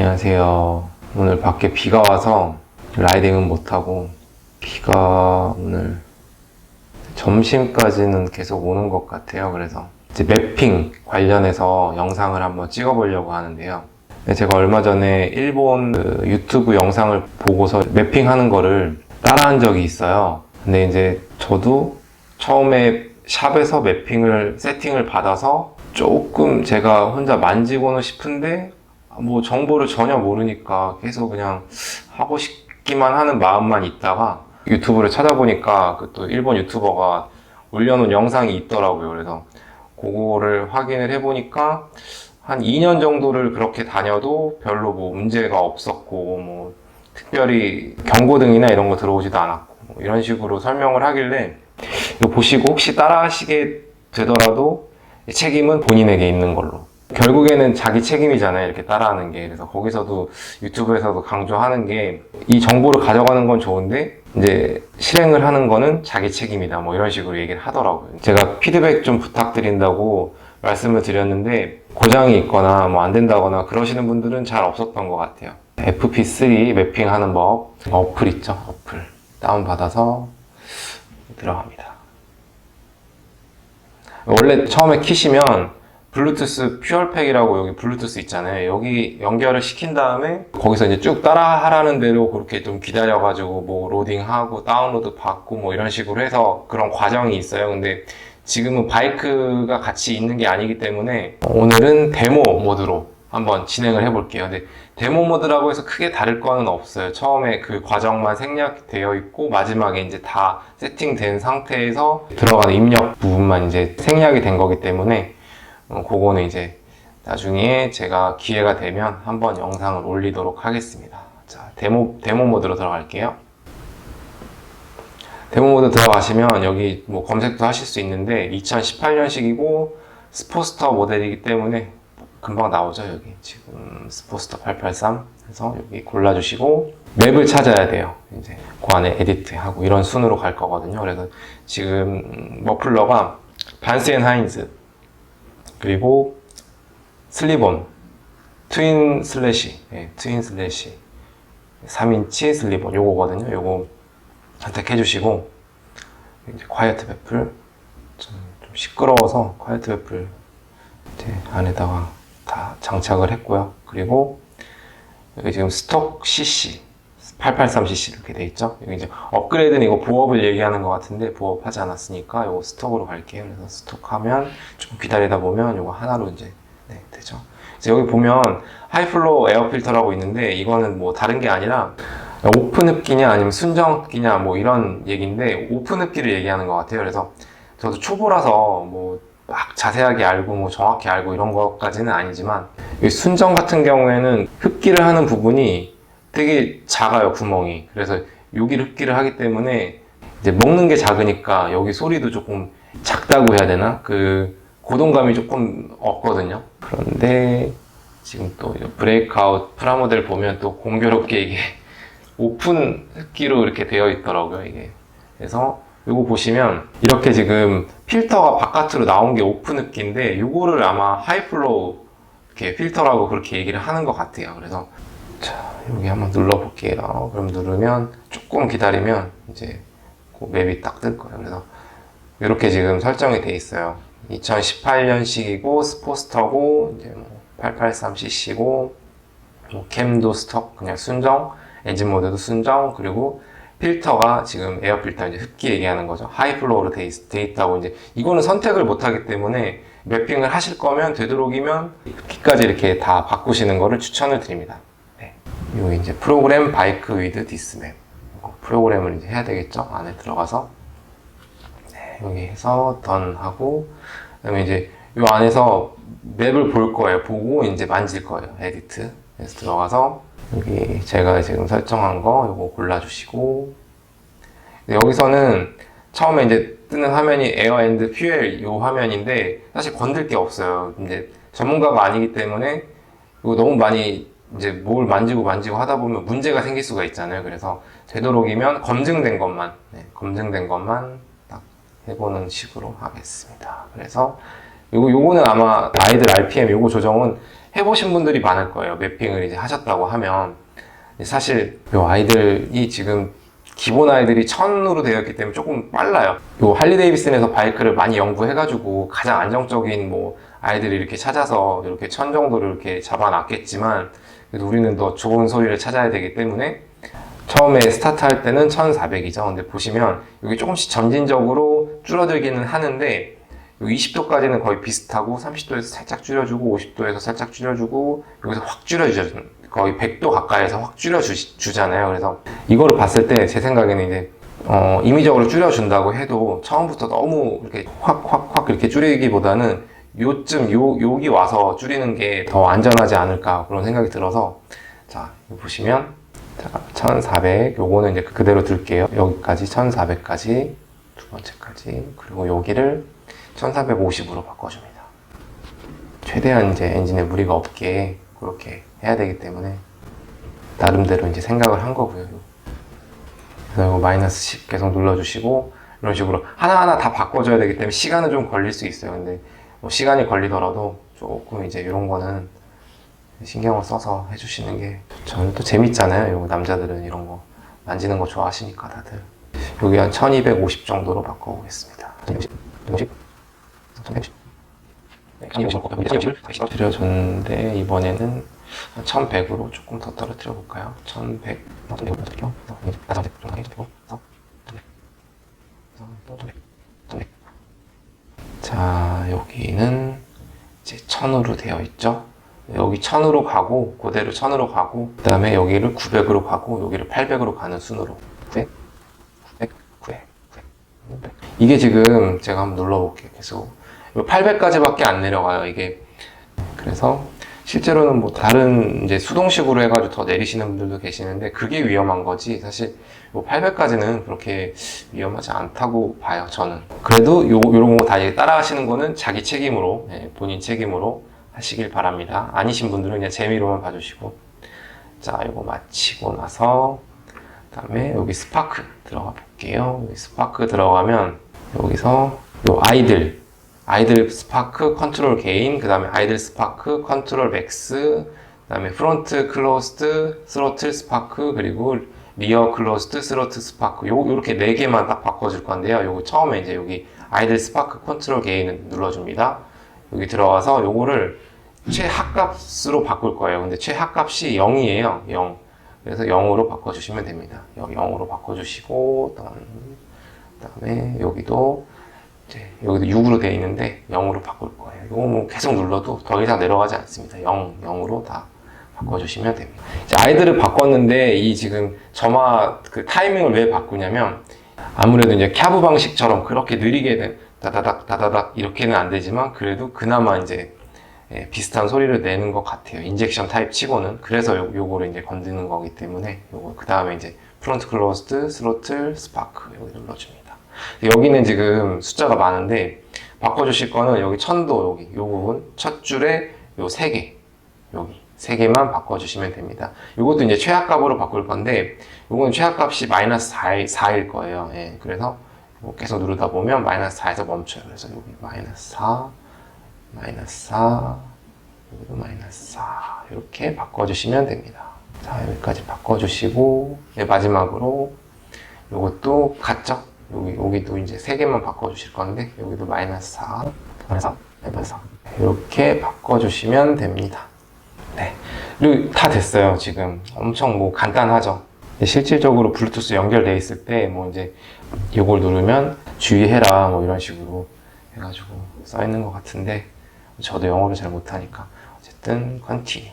안녕하세요. 오늘 밖에 비가 와서 라이딩은 못하고 비가 오늘 점심까지는 계속 오는 것 같아요. 그래서 이제 맵핑 관련해서 영상을 한번 찍어보려고 하는데요. 제가 얼마 전에 일본 그 유튜브 영상을 보고서 맵핑하는 거를 따라한 적이 있어요. 근데 이제 저도 처음에 샵에서 맵핑을 세팅을 받아서 조금 제가 혼자 만지고는 싶은데 뭐 정보를 전혀 모르니까 계속 그냥 하고 싶기만 하는 마음만 있다가 유튜브를 찾아보니까 그 또 일본 유튜버가 올려놓은 영상이 있더라고요. 그래서 그거를 확인을 해보니까 한 2년 정도를 그렇게 다녀도 별로 뭐 문제가 없었고 뭐 특별히 경고등이나 이런 거 들어오지도 않았고 뭐 이런 식으로 설명을 하길래 이거 보시고 혹시 따라 하시게 되더라도 책임은 본인에게 있는 걸로. 결국에는 자기 책임이잖아요. 이렇게 따라하는 게. 그래서 거기서도 유튜브에서도 강조하는 게 이 정보를 가져가는 건 좋은데 이제 실행을 하는 거는 자기 책임이다. 뭐 이런 식으로 얘기를 하더라고요. 제가 피드백 좀 부탁드린다고 말씀을 드렸는데 고장이 있거나 뭐 안 된다거나 그러시는 분들은 잘 없었던 것 같아요. FP3 매핑하는 법 어플 있죠? 어플 다운받아서 들어갑니다. 원래 처음에 키시면 블루투스 퓨얼팩이라고 여기 블루투스 있잖아요. 여기 연결을 시킨 다음에 거기서 이제 쭉 따라 하라는 대로 그렇게 좀 기다려가지고 뭐 로딩하고 다운로드 받고 뭐 이런 식으로 해서 그런 과정이 있어요. 근데 지금은 바이크가 같이 있는 게 아니기 때문에 오늘은 데모 모드로 한번 진행을 해볼게요. 근데 데모 모드라고 해서 크게 다를 거는 없어요. 처음에 그 과정만 생략되어 있고 마지막에 이제 다 세팅된 상태에서 들어가는 입력 부분만 이제 생략이 된 거기 때문에 어, 그거는 이제 나중에 제가 기회가 되면 한번 영상을 올리도록 하겠습니다. 자, 데모, 데모 모드로 들어갈게요. 데모 모드 들어가시면 여기 뭐 검색도 하실 수 있는데 2018년식이고 스포스터 모델이기 때문에 금방 나오죠 여기 지금 스포스터 883 해서 여기 골라주시고 맵을 찾아야 돼요 이제 그 안에 에디트 하고 이런 순으로 갈 거거든요 그래서 지금 음, 머플러가 반스 앤 하인즈 그리고 슬리본 트윈 슬래시 예, 트윈 슬래시 3인치 슬리본 요거거든요. 요거 선택해 주시고 이제 콰이어트 베플 좀, 좀 시끄러워서 콰이어트 베플 이제 안에다가 다 장착을 했고요. 그리고 여기 지금 스톡 CC 883cc 이렇게 돼 있죠? 여기 이제 업그레이드는 이거 보업을 얘기하는 것 같은데 보업 하지 않았으니까 이거 스톡으로 갈게요. 그래서 스톡 하면 좀 기다리다 보면 이거 하나로 이제 네, 되죠. 이제 여기 보면 하이플로우 에어 필터라고 있는데 이거는 뭐 다른 게 아니라 오픈 흡기냐 아니면 순정 흡기냐 뭐 이런 얘기인데 오픈 흡기를 얘기하는 것 같아요. 그래서 저도 초보라서 뭐 막 자세하게 알고 뭐 정확히 알고 이런 것까지는 아니지만 이 순정 같은 경우에는 흡기를 하는 부분이 되게 작아요 구멍이. 그래서 여기를 흡기를 하기 때문에 이제 먹는 게 작으니까 여기 소리도 조금 작다고 해야 되나? 그 고동감이 조금 없거든요. 그런데 지금 또 브레이크아웃 프라모델 보면 또 공교롭게 이게 오픈 흡기로 이렇게 되어 있더라고요 이게. 그래서 이거 보시면 이렇게 지금 필터가 바깥으로 나온 게 오픈 흡기인데 이거를 아마 하이플로우 이렇게 필터라고 그렇게 얘기를 하는 것 같아요. 그래서 자 여기 한번 눌러 볼게요. 그럼 누르면 조금 기다리면 이제 그 맵이 딱 뜰 거예요. 그래서 이렇게 지금 설정이 돼 있어요. 2018년식이고 스포스터고 이제 뭐 883cc고 뭐 캠도 스톡 그냥 순정 엔진 모드도 순정 그리고 필터가 지금 에어 필터 이제 흡기 얘기하는 거죠. 하이 플로우로 돼, 있, 돼 있다고 이제 이거는 선택을 못 하기 때문에 맵핑을 하실 거면 되도록이면 흡기까지 이렇게 다 바꾸시는 거를 추천을 드립니다. 네. 요 이제 프로그램 바이크 위드 디스맵. 프로그램을 이제 해야 되겠죠? 안에 들어가서. 네, 여기 해서 던 하고 그다음에 이제 요 안에서 맵을 볼 거예요. 보고 이제 만질 거예요. 에디트 그래서 들어가서 여기 제가 지금 설정한 거 이거 골라주시고. 여기서는 처음에 이제 뜨는 화면이 에어 앤드 퓨엘 요 화면인데 사실 건들 게 없어요. 근데 전문가가 아니기 때문에 이거 너무 많이 이제 뭘 만지고 만지고 하다 보면 문제가 생길 수가 있잖아요. 그래서 되도록이면 검증된 것만 네, 검증된 것만 딱 해보는 식으로 하겠습니다. 그래서 요거 요거는 아마 아이들 RPM 요거 조정은 해보신 분들이 많을 거예요. 매핑을 이제 하셨다고 하면. 사실 요 아이들이 지금 기본 아이들이 천으로 되어 있기 때문에 조금 빨라요. 요 할리 데이비슨에서 바이크를 많이 연구해가지고 가장 안정적인 뭐 아이들을 이렇게 찾아서 이렇게 천 정도를 이렇게 잡아놨겠지만 그래도 우리는 더 좋은 소리를 찾아야 되기 때문에 처음에 스타트 할 때는 1400이죠. 근데 보시면 여기 조금씩 점진적으로 줄어들기는 하는데 20도까지는 거의 비슷하고 30도에서 살짝 줄여주고 50도에서 살짝 줄여주고 여기서 확 줄여주죠. 거의 100도 가까이에서 확 줄여주잖아요. 그래서 이거를 봤을 때 제 생각에는 이제 어, 임의적으로 줄여준다고 해도 처음부터 너무 이렇게 확 확 확 이렇게 줄이기보다는 요쯤 요 여기 와서 줄이는 게 더 안전하지 않을까 그런 생각이 들어서 자 보시면 자, 1400 요거는 이제 그대로 들게요. 여기까지 1400까지 두 번째까지 그리고 여기를 1450으로 바꿔줍니다. 최대한 이제 엔진에 무리가 없게 그렇게 해야 되기 때문에 나름대로 이제 생각을 한 거고요. 그래서 마이너스 10 계속 눌러주시고 이런 식으로 하나하나 다 바꿔줘야 되기 때문에 시간은 좀 걸릴 수 있어요. 근데 뭐 시간이 걸리더라도 조금 이제 이런 거는 신경을 써서 해주시는 게 저는 또 재밌잖아요. 이거 남자들은 이런 거 만지는 거 좋아하시니까 다들 여기 한 1250 정도로 바꿔보겠습니다. 1250, 1250, 1250, 드려줬는데 이번에는 한 1100으로 조금 더 떨어뜨려 볼까요? 1100, 1100으로 떨어뜨려 1100 정도 해주고 1100 자 여기는 이제 1000으로 되어 있죠? 여기 1000으로 가고 그대로 1000으로 가고 그 다음에 여기를 900으로 가고 여기를 800으로 가는 순으로. 900, 900, 900, 900 이게 지금 제가 한번 눌러 볼게요 계속. 800까지밖에 안 내려가요 이게. 그래서 실제로는 뭐 다른 이제 수동식으로 해가지고 더 내리시는 분들도 계시는데 그게 위험한 거지. 사실 뭐 800까지는 그렇게 위험하지 않다고 봐요 저는. 그래도 요, 요런 거 다 따라 하시는 거는 자기 책임으로 예, 본인 책임으로 하시길 바랍니다. 아니신 분들은 그냥 재미로만 봐주시고. 자 이거 마치고 나서 그 다음에 여기 스파크 들어가 볼게요. 여기 스파크 들어가면 여기서 요 아이들 아이들 스파크 컨트롤 게인 그 다음에 아이들 스파크 컨트롤 맥스 그 다음에 프론트 클로스드 스로틀 스파크 그리고 리어 클로스드 스로틀 스파크. 요 요렇게 네 개만 딱 바꿔줄 건데요. 요거 처음에 이제 여기 아이들 스파크 컨트롤 게인을 눌러줍니다. 여기 들어가서 요거를 최하값으로 바꿀 거예요. 근데 최하값이 0이에요. 0 그래서 0으로 바꿔주시면 됩니다. 0으로 바꿔주시고 그다음에 여기도 이제 여기도 6으로 되어 있는데 0으로 바꿀 거예요. 이거 뭐 계속 눌러도 더 이상 내려가지 않습니다. 0, 0으로 다 바꿔주시면 됩니다. 이제 아이들을 바꿨는데 이 지금 점화 그 타이밍을 왜 바꾸냐면 아무래도 이제 캬브 방식처럼 그렇게 느리게 된 다다닥 다다닥 이렇게는 안 되지만 그래도 그나마 이제 예, 비슷한 소리를 내는 것 같아요. 인젝션 타입 치고는 그래서 요, 요거를 이제 건드는 거기 때문에 요거 그 다음에 이제 프론트 클로스드, 스로틀, 스파크 여기 눌러줍니다. 여기는 지금 숫자가 많은데 바꿔주실 거는 여기 천도 여기 요 부분 첫 줄에 요 세 개 여기 세 개만 바꿔주시면 됩니다. 이것도 이제 최하값으로 바꿀 건데 이거는 최하값이 마이너스 4일, 4일 거예요. 예, 그래서 계속 누르다 보면 마이너스 4에서 멈춰요. 그래서 여기 마이너스 4, 마이너스 4, 여기도 마이너스 4 이렇게 바꿔주시면 됩니다. 자 여기까지 바꿔주시고 네, 마지막으로 이것도 같죠? 여기, 여기도 이제 세 개만 바꿔주실 건데, 여기도 마이너스 4, 마이너스 4, 마이너스 4. 이렇게 바꿔주시면 됩니다. 네. 그리고 다 됐어요, 지금. 엄청 뭐 간단하죠. 실질적으로 블루투스 연결돼 있을 때, 뭐 이제 이걸 누르면 주의해라, 뭐 이런 식으로 해가지고 써 있는 것 같은데, 저도 영어를 잘 못하니까. 어쨌든, 컨티뉴.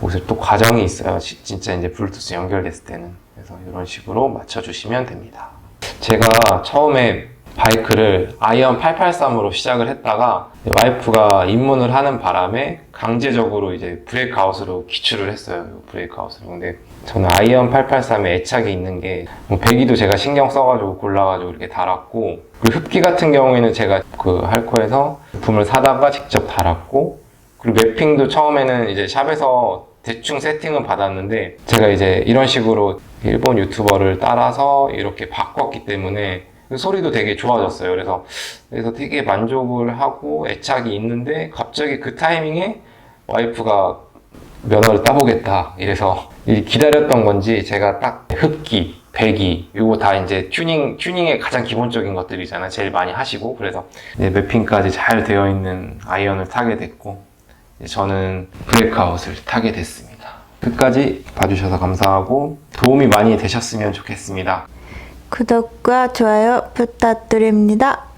거기서 또 과정이 있어요. 진짜 이제 블루투스 연결됐을 때는. 그래서 이런 식으로 맞춰주시면 됩니다. 제가 처음에 바이크를 아이언 883으로 시작을 했다가 와이프가 입문을 하는 바람에 강제적으로 이제 브레이크아웃으로 기출을 했어요. 브레이크아웃으로. 근데 저는 아이언 883에 애착이 있는 게뭐 배기도 제가 신경 써가지고 골라가지고 이렇게 달았고 그리고 흡기 같은 경우에는 제가 그 할코에서 부품을 사다가 직접 달았고 그리고 매핑도 처음에는 이제 샵에서 대충 세팅은 받았는데 제가 이제 이런 식으로 일본 유튜버를 따라서 이렇게 바꿨기 때문에 소리도 되게 좋아졌어요. 그래서 그래서 되게 만족을 하고 애착이 있는데 갑자기 그 타이밍에 와이프가 면허를 따보겠다 이래서 이 기다렸던 건지 제가 딱 흡기, 배기 이거 다 이제 튜닝 튜닝의 가장 기본적인 것들이잖아요. 제일 많이 하시고 그래서 이제 매핑까지 잘 되어 있는 아이언을 타게 됐고 저는 브레이크아웃을 타게 됐습니다. 끝까지 봐주셔서 감사하고 도움이 많이 되셨으면 좋겠습니다. 구독과 좋아요 부탁드립니다.